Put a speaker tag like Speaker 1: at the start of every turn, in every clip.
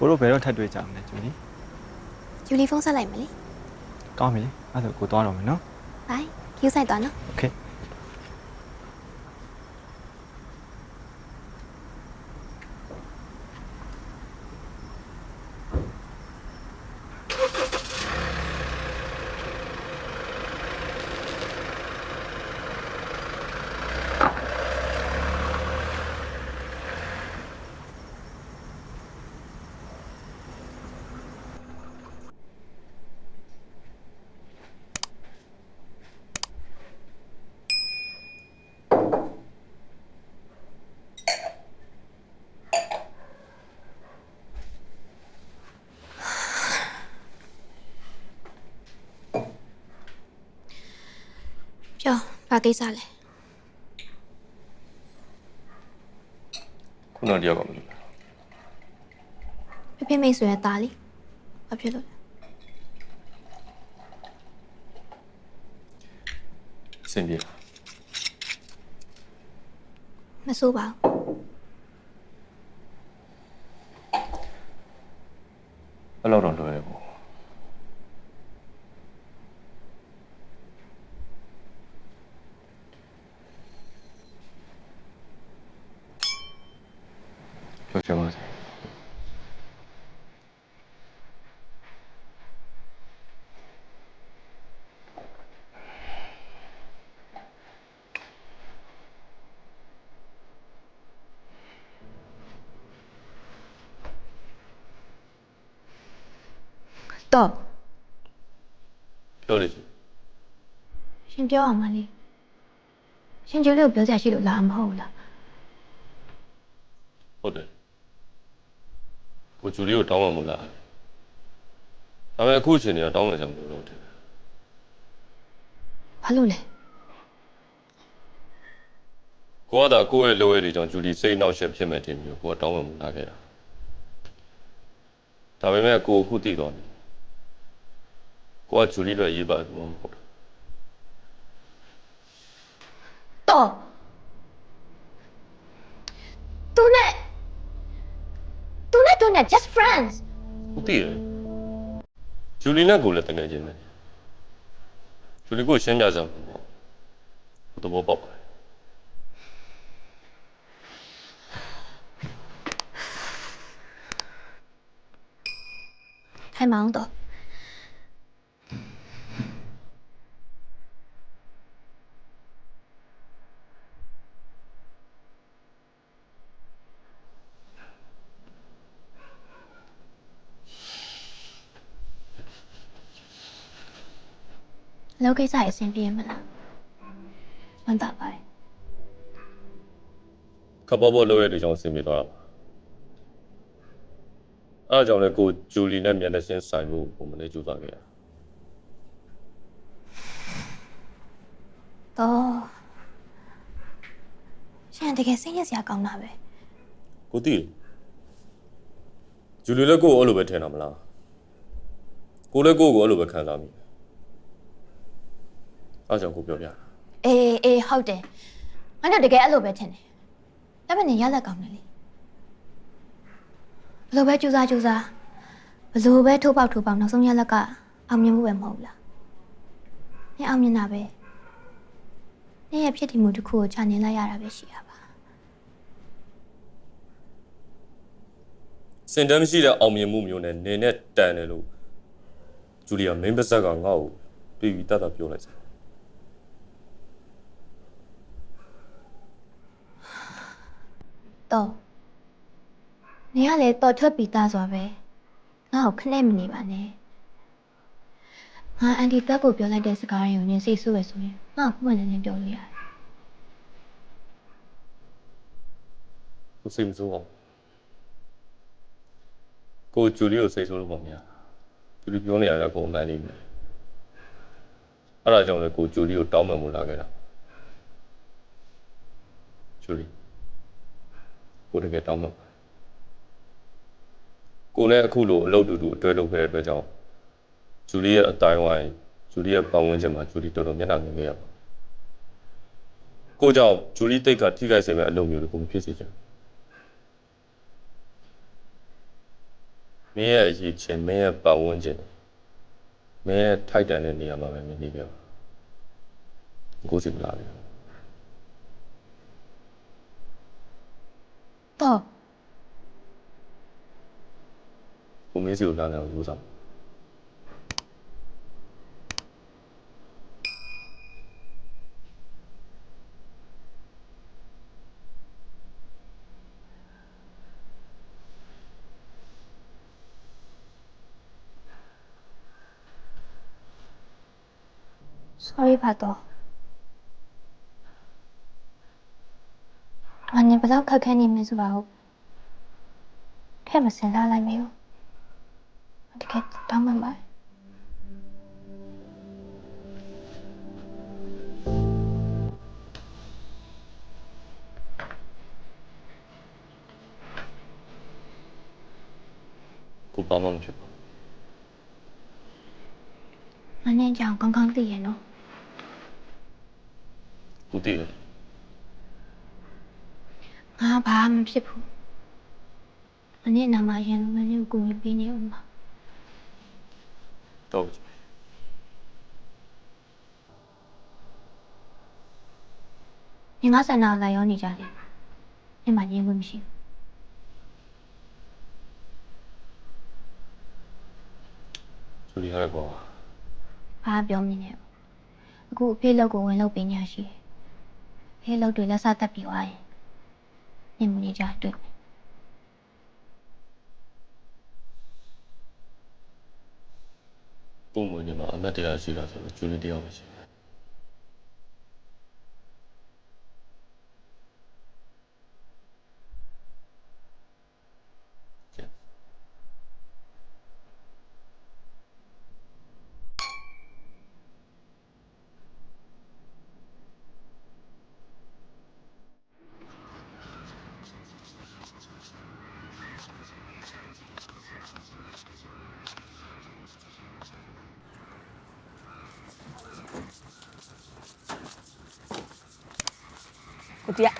Speaker 1: ကိုတို့ဘယ်တော့ထပ်တွေ့ကြမလဲဂျူလီ
Speaker 2: ယူလီဖုန်းဆက်လိုက်မလေ
Speaker 1: ကောင်းပြီလေအဲ့ဒါဆိုကိုသွားတော့မယ်နော်
Speaker 2: ဘိုင်ကျူးဆိုင်သွားနော်
Speaker 1: โဘာ
Speaker 2: ကိစ္စလဲ
Speaker 3: ခုနတယောက်ကမလို့
Speaker 2: ပြပြမိတ်ဆွေရဲ့သားလေးဘာဖြစ်လို့လဲ
Speaker 3: အဆင်ပြေလား
Speaker 2: မဆိုးပါဘူး
Speaker 3: အဲ့လောက်တော့လွယ်တယ်ပေါ့ ပြောချင်ပါစေ
Speaker 2: တော့
Speaker 3: ပြောလေချင်
Speaker 2: ရှင်ပြောအောင်မလေးရှင်ကျူလေးကိုပြောစရာရှိလို့လာမှာမဟုတ်ဘူးလား
Speaker 3: ဟုတ်တယ် ကိုဂျူလီကိုတောင်းမှမလားဒါပေမဲ့အခုအချိန်ကတောင်းမှချင်မလို့တော့တယ်
Speaker 2: ဘာလို့လဲ
Speaker 3: ကိုကသာကိုယ့်ရဲ့လိုရည်တွေကြောင့်ဂျူလီစိတ်နှောက်ယှက်ဖြစ်မဲ့တင်မျိုးကိုကတောင်းမှမလားခဲ့တာဒါပေမဲ့ကိုအခုသိတော့တယ်ကိုကဂျူလီတို့ရေးပါတယ်မဟုတ်ဘူး
Speaker 2: တော့သူနဲ့သူ နဲ့သူနဲ့ just friends
Speaker 3: ဟုတ်တည်ရယ်ဂျူလီနဲ့ကိုလည်းတကယ်ချင်းတယ်ဂျူလီကိုရှင်းပြစမ်းပေါ့သဘောပေါက်ပါတယ်
Speaker 2: ထိုင်မ လောကိစ္စရအဆင်ပြေမလားမန်တာပါရဲ့
Speaker 3: ခပ်ပေါ်ပေါ်လိုရတဲ့ကြောင့်ဆင်ပြေသွားတာပါအားကြောင့်လည်းကိုဂျူလီနဲ့မျက်နှာချင်းဆိုင်မှုပုံမလေးကြိုးစားခဲ့ရ
Speaker 2: တော့ရှင်တကယ်စိတ်ရစရာကောင်းတာပဲ
Speaker 3: ကိုတည်ဂျူလီလည်းကိုကိုအဲ့လိုပဲထင်တာမလားကိုလည်းကိုကိုအဲ့လိုပဲခံစားမိတယ် အားကြောင့်ကိုပြောပြတာ
Speaker 2: အေးအေးဟုတ်တယ်ငါတို့တကယ်အဲ့လိုပဲထင်တယ်ဒါပေမဲ့ရလက်ကောင်းတယ်လေဘယ်လိုပဲကြိုးစားကြိုးစားဘယ်လိုပဲထိုးပေါက်ထိုးပေါက်နောက်ဆုံးရလက်ကအောင်မြင်မှုပဲမဟုတ်လားနင်အောင်မြင်တာပဲနင်ရဲ့ဖြစ်တည်မှုတစ်ခုကိုချန်နေလိုက်ရတာပဲရှိရပါ
Speaker 3: စင်တမ်းမရှိတဲ့အောင်မြင်မှုမျိုးနဲ့နေနဲ့တန်တယ်လို့ဂျူလီယာမင်းပါဇက်ကငါ့ကိုပြီးပြီးတတ်တာပြောလိုက်စမ်း
Speaker 2: တော့နင်ကလည်းတော်ထွက်ပြီးသားဆိုပဲငါ့ကိုခနဲ့မနေပါနဲ့ငါအန်တီတက်ကိုပြောလိုက်တဲ့စကားတွေကိုနင်စိတ်ဆိုးရဆိုရင်ငါ့ကိုပွင့်နေနေပြောလို့ရတယ်
Speaker 3: ကိုစိတ်မဆိုးအောင်ကိုဂျူလီကိုစိတ်ဆိုးလို့မမြင်ဂျူလီပြောနေရတာကိုအမှန်လေးပဲအဲ့ဒါကြောင့်လည်းကိုဂျူလီကိုတောင်းပန်မှုလာခဲ့တာဂျူလီ ကိုတကယ်တောင်းပန်ပါကိုနဲ့အခုလိုအလုပ်တူတူအတွဲလုပ်ခဲ့တဲ့အတွက်ကြောင့်ဂျူလီရဲ့အတိုင်းဝိုင်းဂျူလီရဲ့ပတ်ဝန်းကျင်မှာဂျူလီတော်တော်မျက်နှာငယ်ခဲ့ရပါကိုကြောင့်ဂျူလီတိတ်ကထိခိုက်စေမဲ့အလုပ်မျိုးတွေကိုမဖြစ်စေချင်ဘူးမင်းရဲ့အရေးချင်းမင်းရဲ့ပတ်ဝန်းကျင်မင်းရဲ့ထိုက်တန်တဲ့နေရာမှာပဲမင်းနေပြပါကိုယ်စီမလာဘူး
Speaker 2: တော့
Speaker 3: ကိုမင်းစီကိုလာနေအောင်လို့ဆောင်
Speaker 2: sorry ပါတော့ငါနေ ဘယ်တော့ခက်ခဲနေမလဲဆိုတာကိုထဲမစင်စားလိုက်မျိုးတကယ်တောင်းပန်ပါ
Speaker 3: ကိုဘာမှမဖြစ်ပါ
Speaker 2: ငါနဲ့ကြောင်ကောင်းကောင်းသိရနော်
Speaker 3: ဘူးကိုတည်တယ်
Speaker 2: ငါဘာမှမဖြစ်ဘူးငါနဲ့နာမရင်ငါနဲ့ကိုကြီးပေးနေဦးမှာ
Speaker 3: တော့
Speaker 2: ညီငါဆန္ဒလာရောနေကြတယ်အဲ့မှာရင်ဝင်မရှိဘူး
Speaker 3: ဂျူလီဟာကွာ
Speaker 2: ဘာပြောမနေဘူးအခုအဖေလောက်ကိုဝင်လောက်ပေးညာရှိတယ်အဖေလောက်တွေလက်စားတက်ပြီးသွားရင် ညမနေကြတွေ့မယ်
Speaker 3: ပုံမှန်ညီမှာအမတ်တရားရှိတာဆိုတော့ဂျူလီတယောက်ပဲရှိတယ်။
Speaker 4: ကိုတီးရ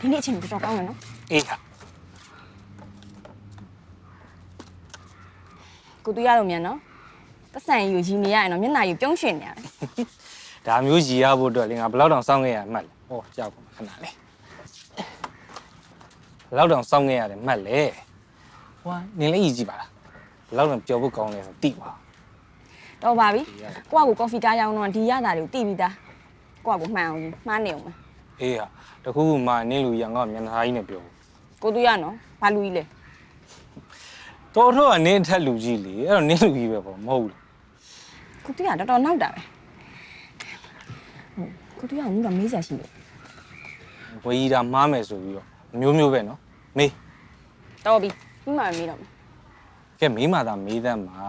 Speaker 4: ဒီနေ့အချိန်တော်တော်ကောင်းတယ်နော်
Speaker 5: အေးဟာ
Speaker 4: ကိုတီးရတော့မြန်နော်ပတ်စံယူရီနေရရင်တော့မျက်နှာယူပြုံးရွှင်နေရတယ်
Speaker 5: ဒါမျိုးကြီးရဖို့အတွက်လေငါဘယ်လောက်တောင်စောင့်ခဲ့ရမှတ်လဲဟောကြောက်ပါခဏလေးဘယ်လောက်တောင်စောင့်ခဲ့ရတယ်မှတ်လေဟိုကနေလေးကြီးကြည့်ပါလားဘယ်လောက်တောင်ပျော်ဖို့ကောင်းလဲဆိုတိပါ
Speaker 4: တော့ပါပြီကိုကကိုကော်ဖီကားရောင်းတော့ဒီရတာတွေကိုတီးပြီးသား ကိုကကိုမှန်အောင်မှားနေအောင်မယ်
Speaker 5: အေးဟာတခုခုမှနင်းလူရငါ့မျက်နှာကြီးနဲ့ပြော
Speaker 4: ကိုတီးရနော်ဘာလူကြီးလဲ
Speaker 5: တော်တော့ကနေထက်လူကြီးလေအဲ့တော့နင်းလူကြီးပဲပေါ့မဟုတ်ဘူး
Speaker 4: ကိုတီးရတော်တော်နောက်တာပဲဟုတ်ကိုတီးရကငါမေးစရာရှိတယ်
Speaker 5: ဝေကြီးတာမှားမယ်ဆိုပြီးတော့မျိုးမျိုးပဲနော်မေး
Speaker 4: တော်ပြီပြီးမှမေးတော့မယ်
Speaker 5: ကဲမေးမှသာမေးတတ်မှာ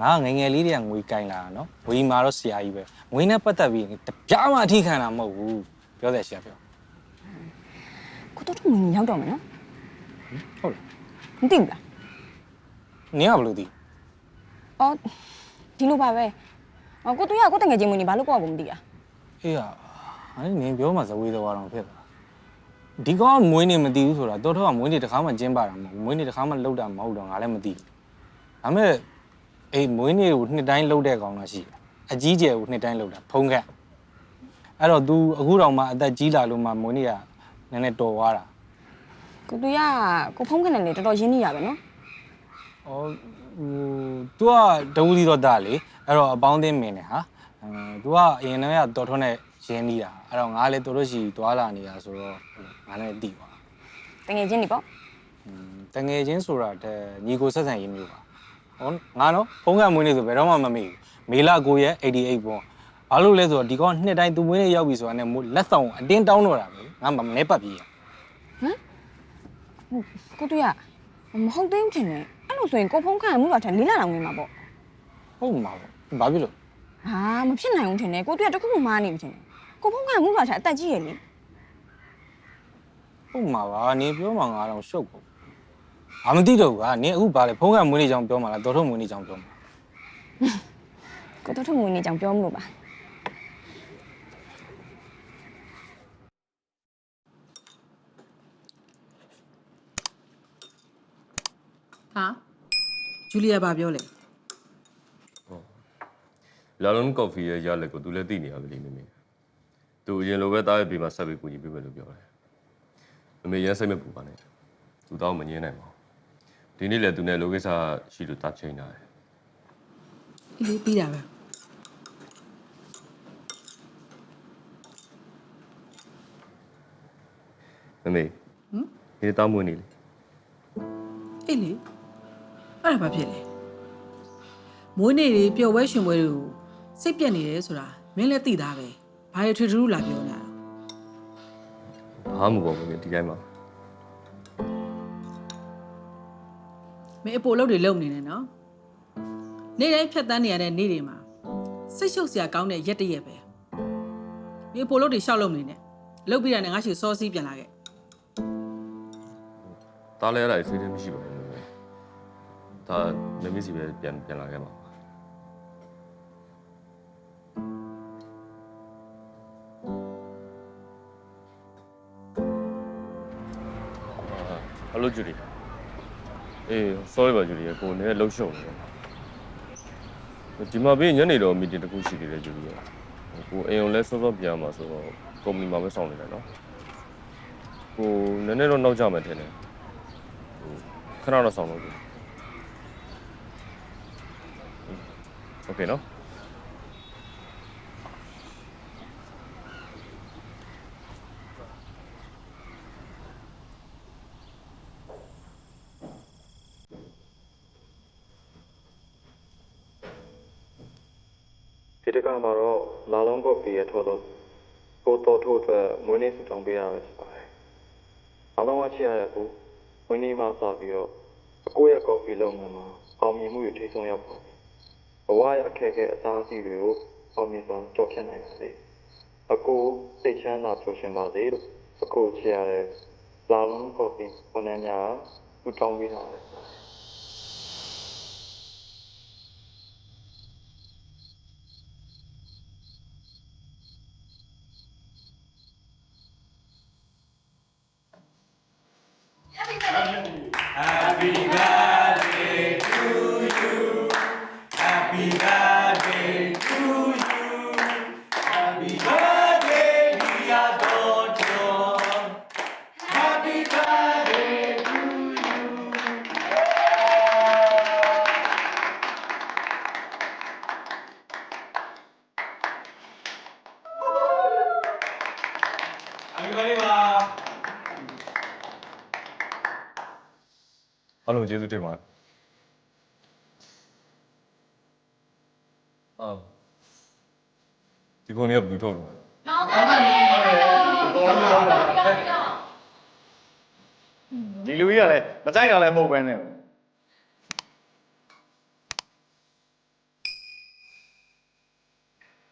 Speaker 5: ငါငယ်ငယ်လေးတည်းကငွေကင်လာတာနော်ဝေကြီးမှာတော့ဆရာကြီးပဲငွေနဲ့ပတ်သက်ပြီးတပြားမှအထိခံတာမဟုတ်ဘူးပြောတယ်ဆရာပြော
Speaker 4: ကိုတော့ထုံနေရောက်တော့မယ်နော်
Speaker 5: ဟုတ်လား
Speaker 4: မသိဘူးလား
Speaker 5: နင်းကဘယ်လိုသိ
Speaker 4: အော်ဒီလိုပါပဲအော်ကိုတီးရကိုတငယ်ချင်းမွေးနေဘာလို့ကိုကကိုမသိတာ
Speaker 5: အေးဟာအဲ့နင်းပြောမှဇဝေးသွားတော့ဖြစ်သွားဒီကောင်ကမွေးနေမသိဘူးဆိုတာတော်တော့ကမွေးနေတစ်ခါမှကျင်းပါတာမဟုတ်ဘူးမွေးနေတစ်ခါမှလှုပ်တာမဟုတ်တော့ငါလည်းမသိဘူး ဒါပေမဲ့ အေးမွေးနေ့ကိုနှစ်တိုင်းလှုပ်တဲ့ကောင်တော့ရှိတယ်အကြီးကျယ်ကိုနှစ်တိုင်းလှုပ်တာဖုံးခက်အဲ့တော့ तू အခုတောင်မှအသက်ကြီးလာလို့မှမွေးနေ့ကနည်းနည်းတော်သွားတာ
Speaker 4: ကိုသူရကိုဖုံးခနဲ့လေတော်တော်ရင်းနှီးရပဲနော်
Speaker 5: ဩဟို तू ကဒဝူဒီတော့တာလေအဲ့တော့အပေါင်းအသင်းမင်းနဲ့ဟာအမ် तू ကအရင်တည်းကတော်ထွန်းနဲ့ရင်းနေတာအဲ့တော့ငါလည်းတော်တော်ရှိသွားလာနေတာဆိုတော့ငါလည်းသိပါ
Speaker 4: တငယ်ချင်းနေပေါ့
Speaker 5: တငယ်ချင်းဆိုတာတဲ့ညီကိုဆက်ဆံရေးမျိုးပါဟော ငါနော်ဖုန်းကမွေးနေဆိုဘယ်တော့မှမမေ့ဘူးမေလာ9ရက်88ပေါ့ဘာလို့လဲဆိုတော့ဒီကောင်နှစ်တိုင်းသူမွေးနေရောက်ပြီဆိုတာနဲ့လက်ဆောင်အတင်းတောင်းတော့တာပဲငါမနေပတ်ပြေးရ
Speaker 4: ကိုသူရမဟုတ်သေးဘူးထင်တယ်အဲ့လိုဆိုရင်ကိုဖုံးခကမှုတော်ထက်လေးလာလောင်နေမှာပေါ့
Speaker 5: ဟုတ်မှာပေါ့ဘာဖြစ်လို့
Speaker 4: ဟာမဖြစ်နိုင်ဘူးထင်တယ်ကိုသူရတခုမှမားနေပြီထင်တယ်ကိုဖုံးခကမှုတော်ထက်အသက်ကြီးရလေ
Speaker 5: ဟုတ်မှာပါနင်ပြောမှငါတော့ရှုပ်ပေါ့ အာမသိတော့ဘူးကွာနင်အခုဘာလဲဖုန်းကမွေးနေကြောင်ပြောမှလားတော်ထုတ်မွေးနေကြောင်ပြောမှာ
Speaker 4: ကိုတော်ထုံငွေနေကြောင်ပြောမလို့ပါ
Speaker 6: ဟာဂျူလီယာဘာပြောလဲ
Speaker 3: လာလုံးကော်ဖီရဲ့ရလက်ကိုသူလည်းသိနေရပြီလေမမေသူအရင်လိုပဲတားရဲ့ဘေးမှာဆက်ပြီးကူညီပေးမယ်လို့ပြောတယ်မမေရမ်းစိတ်မပူပါနဲ့သူတော့မငင်းနိုင်ပါဘူး ဒီနေ့လည်းသူနဲ့လိုကိစ္စရှိလို့တားချိန်လာတယ်
Speaker 6: အေးလေးပြီးတာပဲ
Speaker 3: မမေဟမ်ဒီတောင်းမွေးနေလေ
Speaker 6: အေးလေးအဲ့ဒါဘာဖြစ်လဲမွေးနေ့တွေပျော်ပွဲရှင်ပွဲတွေကိုစိတ်ပြက်နေတယ်ဆိုတာမင်းလည်းသိသားပဲဘာရထွေထူးလာပြောနေတာ
Speaker 3: ဘာမှမပေါ်ဘူးမမေဒီတိုင်းမှာ
Speaker 6: မင်းအပိုလုပ်တွေလုပ်နေတယ်နော်နေ့တိုင်းဖြတ်တန်းနေရတဲ့နေ့တွေမှာစိတ်ရှုပ်စရာကောင်းတဲ့ရက်တစ်ရက်ပဲမင်းအပိုလုပ်တွေရှောက်လုပ်နေတယ်လုပ်ပြီးတာနဲ့ငါရှိစောစီးပြန်လာခဲ့
Speaker 3: တားလဲရတာဆွေးနွေးမရှိပါဘူးမမေဒါမမေစီပဲပြန်ပြန်လာခဲ့မှာပါဟယ်လိုဂျူလီ အေး sorry ပါ Julie ကိုနည်းနည်းလှုပ်ရှုံနေတယ်ဒီမှာပြီးညနေတော့ meeting တစ်ခုရှိသေးတယ် Julie ကိုအိမ်ုံလဲစောစောပြန်มาဆိုတော့ company မှာပဲစောင့်နေတယ်နော်ကိုနည်းနည်းတော့နောက်ကျမယ်ထင်တယ်ဟိုခဏတော့စောင့်လို့ Okay နော်
Speaker 7: တော့လာလုံးကော့ဖီရဲ့ထော်တော့ကိုတော်ထိုးအတွက်မွေးနေ့ဆူတောင်းပေးရပဲဖြစ်ပါတယ်။အားလုံးကချစ်ရတဲ့ကိုမွေးနေ့မှာစပြီးတော့အကိုရဲ့ကော်ဖီလုပ်ငန်းမှာအောင်မြင်မှုတွေထိဆုံးရောက်ပါပြီ။ဘဝရဲ့အခက်အခဲအသားအစီတွေကိုအောင်မြင်စွာကြော်ဖြတ်နိုင်ပါစေ။အကိုစိတ်ချမ်းသာပျော်ရွှင်ပါစေလို့အကိုချစ်ရတဲ့လာလုံးကော်ဖီဝန်ထမ်းများဆူတောင်းပေးတာပဲ။
Speaker 3: ကျေးဇူးတင်ပါတယ်အော်ဒီကုန်းလေးကဘူးထုတ်လို့
Speaker 8: ဒီလူကြီးကလည်းမကြိုက်တာလည်းမဟုတ်ပဲနဲ့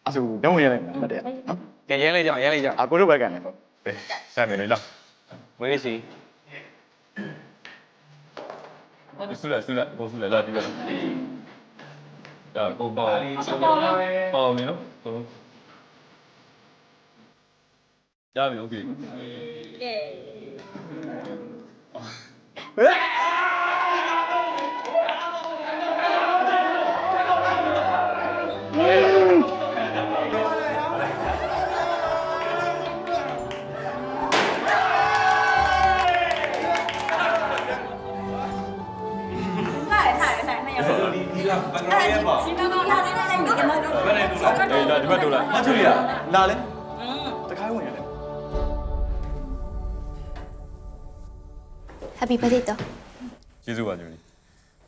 Speaker 8: အဆူတော့ဝင်ရလိုက်မယ်တဲ့နော်
Speaker 5: ကဲရဲလိုက်ကြအောင်ရဲလိုက်ကြအောင်
Speaker 8: အကိုတို့ပဲကန်တယ်ဟုတ်
Speaker 3: ပဲစမ်းနေလေလား
Speaker 5: မွေးစီ
Speaker 3: ဒီဆုလက်ဆုလက်ကိုဆုလက်လာဒီပဲဒါကိုပေါ့ပေါ့နေနော်ဟုတ်ရပြီโอเค
Speaker 8: ဟ ရဲ့ပါ
Speaker 3: ဒီ
Speaker 9: မှာရာသေးတဲ့တိုင်းမိကမတိ
Speaker 3: ု့ဘယ်န
Speaker 9: ဲ့တူလား
Speaker 3: အေးလာဒီဘက်တူလား
Speaker 8: မချူရလာလဲတခါဝင်ရလဲ
Speaker 2: Happy birthday တော့
Speaker 3: ကျေးဇူးပါဂျူလီ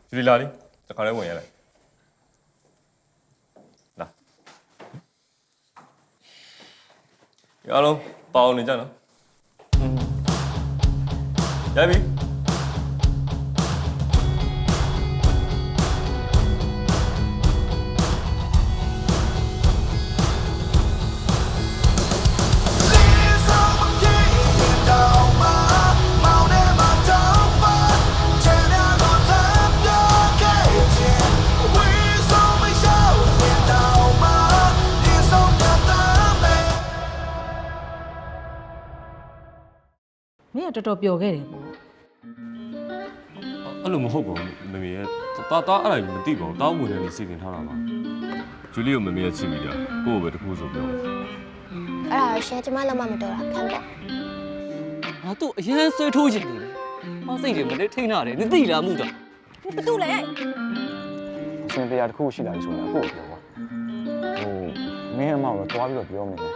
Speaker 3: ဂျူလီလာလေတခါလေးဝင်ရလိုက်လာရအောင်ပေါအောင်နေကြနော်ရပြီ
Speaker 6: မင်းကတော်တော်ပျော်ခဲ့တယ်ပေါ့
Speaker 3: အဲ့လိုမဟုတ်ပါဘူးမမေရဲ့တာတာအဲ့ဒါမသိပါဘူးတောင်းဝင်နေနေစီစဉ်ထားတာပါဂျူလီကိုမမေရဲ့ချစ်ပြီးတာကိုယ့်ကိုပဲတခုဆိုပြော
Speaker 2: အဲ့ဒါရှင်ကျမလက်မမတော်တာခံပေါ့
Speaker 9: ငါတို့အရန်ဆွဲထိုးချင်နေတယ်။ဟောစိတ်တွေမလေးထိန်းရတယ်။နင်သိလားမှုတော့
Speaker 4: ဘသူလဲ
Speaker 10: အရှင်တရားတစ်ခုရှိလာပြီဆိုရင်အခုပြောပါဟိုမင်းအမေကတော့တွားပြီးတော့ပြောမိတယ်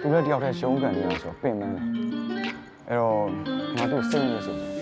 Speaker 10: သူလည်းတယောက်တည်းရှုံးကန်နေတာဆိုတော့ပင်ပန်းတယ် အဲ့တော့ငါတို့စိတ်နေစိတ်
Speaker 11: ကြ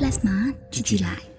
Speaker 11: ည်လိုက် plus မှာကြည်ကြည်လိုက်